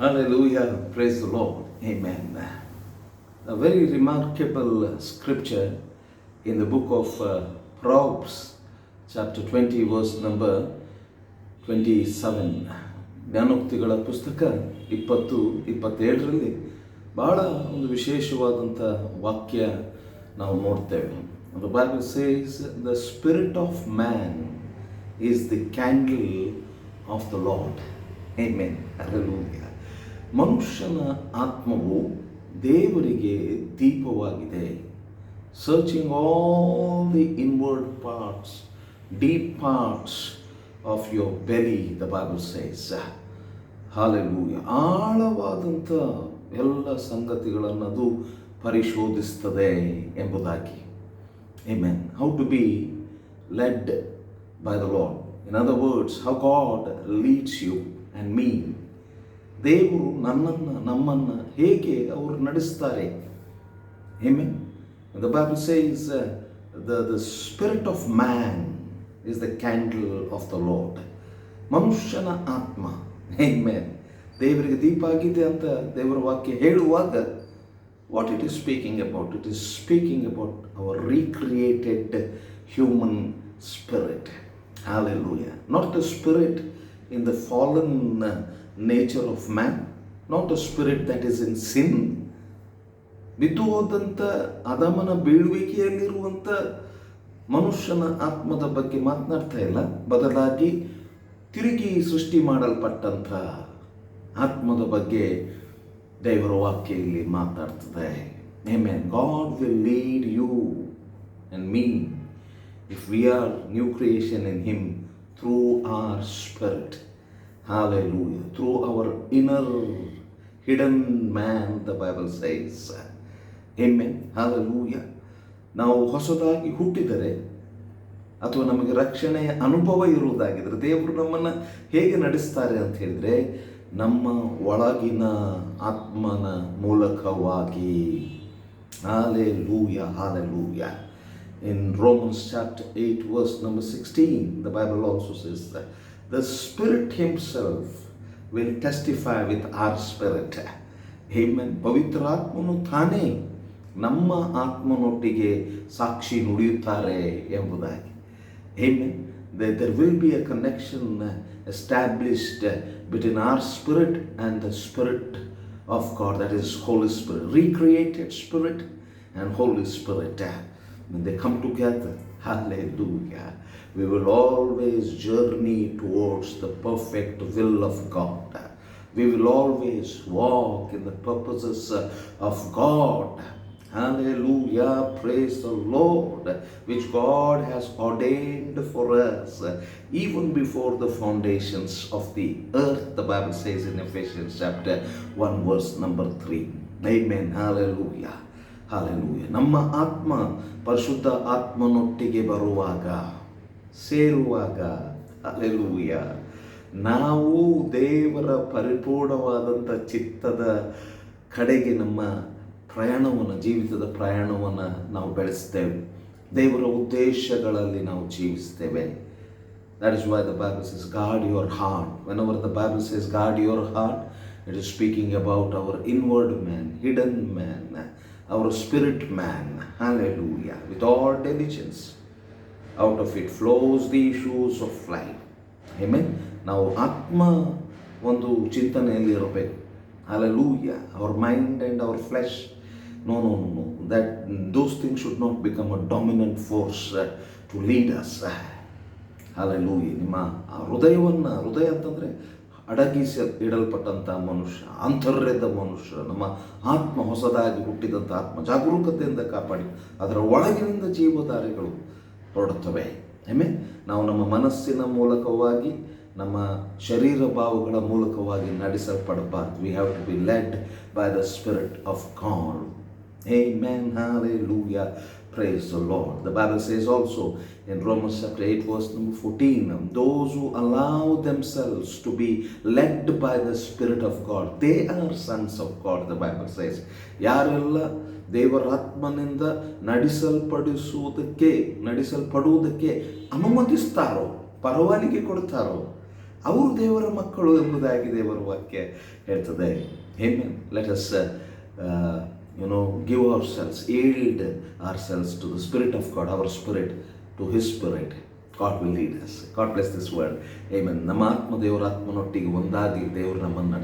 Hallelujah. Praise the Lord. Amen. A very remarkable scripture in the book of uh, Proverbs, chapter 20, verse number 27. ಜ್ಞಾನೋಕ್ತಿಗಳ ಪುಸ್ತಕ ಇಪ್ಪತ್ತು ಇಪ್ಪತ್ತೇಳರಲ್ಲಿ ಬಹಳ ಒಂದು ವಿಶೇಷವಾದಂಥ ವಾಕ್ಯ ನಾವು ನೋಡ್ತೇವೆ the Bible says the spirit of man is the candle of the Lord Amen. Hallelujah. ಮನುಷ್ಯನ ಆತ್ಮವು ದೇವರಿಗೆ ದೀಪವಾಗಿದೆ. Searching all the inward parts deep parts of your belly the Bible says ಹಾಲೆಗು ಆಳವಾದಂಥ ಎಲ್ಲ ಸಂಗತಿಗಳನ್ನು ಅದು ಪರಿಶೋಧಿಸ್ತದೆ ಎಂಬುದಾಗಿ. I mean how to be led by the Lord in other words how God leads you and me. ದೇವರು ನನ್ನನ್ನು ನಮ್ಮನ್ನು ಹೇಗೆ ಅವರು ನಡೆಸ್ತಾರೆ Amen. The Bible says uh, the, the spirit of man is the candle of the Lord. ಮನುಷ್ಯನ ಆತ್ಮ Amen. ದೇವರಿಗೆ ದೀಪ ಆಗಿದೆ ಅಂತ ದೇವರ ವಾಕ್ಯ ಹೇಳುವಾಗ what it is speaking about it is speaking about our recreated human spirit hallelujah not the spirit in the fallen nature of man not a spirit that is in sin ಬಿದ್ದು ಹೋದಂಥ ಅದಮನ ಬೀಳುವಿಕೆಯಲ್ಲಿರುವಂಥ ಮನುಷ್ಯನ ಆತ್ಮದ ಬಗ್ಗೆ ಮಾತನಾಡ್ತಾ ಇಲ್ಲ. ಬದಲಾಗಿ ತಿರುಗಿ ಸೃಷ್ಟಿ ಮಾಡಲ್ಪಟ್ಟಂಥ ಆತ್ಮದ ಬಗ್ಗೆ ದೇವರ ವಾಕ್ಯದಲ್ಲಿ ಮಾತಾಡ್ತದೆ ಎಮೆ God will lead you and me if we are new creation in him through our spirit Hallelujah. Through our inner hidden man, the Bible says. Amen. Hallelujah. ನಾವು ಹೊಸದಾಗಿ ಹುಟ್ಟಿದರೆ ಅಥವಾ ನಮಗೆ ರಕ್ಷಣೆಯ ಅನುಭವ ಇರುವುದಾಗಿದ್ದರೆ ದೇವರು ನಮ್ಮನ್ನು ಹೇಗೆ ನಡೆಸ್ತಾರೆ ಅಂತ ಹೇಳಿದರೆ ನಮ್ಮ ಒಳಗಿನ ಆತ್ಮನ ಮೂಲಕವಾಗಿ hallelujah hallelujah in Romans chapter eight verse number sixteen the Bible also says the spirit himself will testify with our spirit amen ಪವಿತ್ರಾತ್ಮನು ತಾನೇ ನಮ್ಮ ಆತ್ಮನೊಟ್ಟಿಗೆ ಸಾಕ್ಷಿ ನುಡಿಯುತ್ತಾರೆ ಎಂಬುದಾಗಿ Amen. There, there will be a connection uh, established uh, between our spirit and the spirit of God, that is Holy Spirit, recreated spirit and Holy Spirit. Hallelujah, we will always journey towards the perfect will of God. We will always walk in the purposes of God. Hallelujah. Praise the Lord, which God has ordained for us even before the foundations of the earth. The Bible says in Ephesians chapter 1, verse number 3. Amen. Hallelujah. Hallelujah. ನಮ್ಮ ಆತ್ಮ ಪರಿಶುದ್ಧ ಆತ್ಮನೊಟ್ಟಿಗೆ ಬರುವಾಗ, ಸೇರುವಾಗ alleluia ನಾವು ದೇವರ ಪರಿಪೂರ್ಣವಾದಂಥ ಚಿತ್ತದ ಕಡೆಗೆ ನಮ್ಮ ಪ್ರಯಾಣವನ್ನು, ಜೀವಿತದ ಪ್ರಯಾಣವನ್ನು ನಾವು ಬೆಳೆಸ್ತೇವೆ. ದೇವರ ಉದ್ದೇಶಗಳಲ್ಲಿ ನಾವು ಜೀವಿಸ್ತೇವೆ. That is why the Bible says God your heart when our the Bible says God your heart it is speaking about our inward man hidden man our spirit man. hallelujah with all diligence out of it flows the issues of life amen ನಾವು ಆತ್ಮ ಒಂದು ಚಿಂತನೆಯಲ್ಲಿ ಇರಬೇಕು our mind and our flesh no no no no that those things should not become a dominant force uh, to lead us hallelujah ನಿಮ್ಮ ಆ ಹೃದಯವನ್ನು ಹೃದಯ ಅಂತಂದರೆ ಅಡಗಿಸಿ ಇಡಲ್ಪಟ್ಟಂಥ ಮನುಷ್ಯ, ಆಂತರ್ಯದ ಮನುಷ್ಯ, ನಮ್ಮ ಆತ್ಮ ಹೊಸದಾಗಿ ಹುಟ್ಟಿದಂಥ ಆತ್ಮ ಜಾಗರೂಕತೆಯಿಂದ ಕಾಪಾಡಿ, ಅದರ ಒಳಗಿನಿಂದ ಜೀವಧಾರೆಗಳು ಹೊರಡುತ್ತವೆ ಹೆಮ್ಮೆ ನಾವು ನಮ್ಮ ಮನಸ್ಸಿನ ಮೂಲಕವಾಗಿ, ನಮ್ಮ ಶರೀರ ಭಾವಗಳ ಮೂಲಕವಾಗಿ ನಡೆಸಲ್ಪಡಬಾರ್ದು we have to be led by the spirit of God Amen. Hallelujah. Praise the Lord. The Bible says also in Romans chapter 8, verse number 14, those who allow themselves to be led by the Spirit of God, they are sons of God, the Bible says. ಯಾರೆಲ್ಲ ದೇವರ ಆತ್ಮನಿಂದ ನಡೆಸಲ್ಪಡಿಸುವುದಕ್ಕೆ ನಡೆಸಲ್ಪಡುವುದಕ್ಕೆ ಅನುಮತಿಸ್ತಾರೋ ಪರವಾನಿಗೆ ಕೊಡ್ತಾರೋ ಅವರು ದೇವರ ಮಕ್ಕಳು ಎಂಬುದಾಗಿ ದೇವರ ವಾಕ್ಯ ಹೇಳ್ತದೆ us. Let us give ourselves yield ourselves to the spirit of God our spirit to his spirit God will lead us God bless this world amen ನಮ್ಮ ಆತ್ಮ ದೇವರ ಆತ್ಮನೊಟ್ಟಿಗೆ ಒಂದಾಗಿ ದೇವರು ನಮ್ಮನ್ನು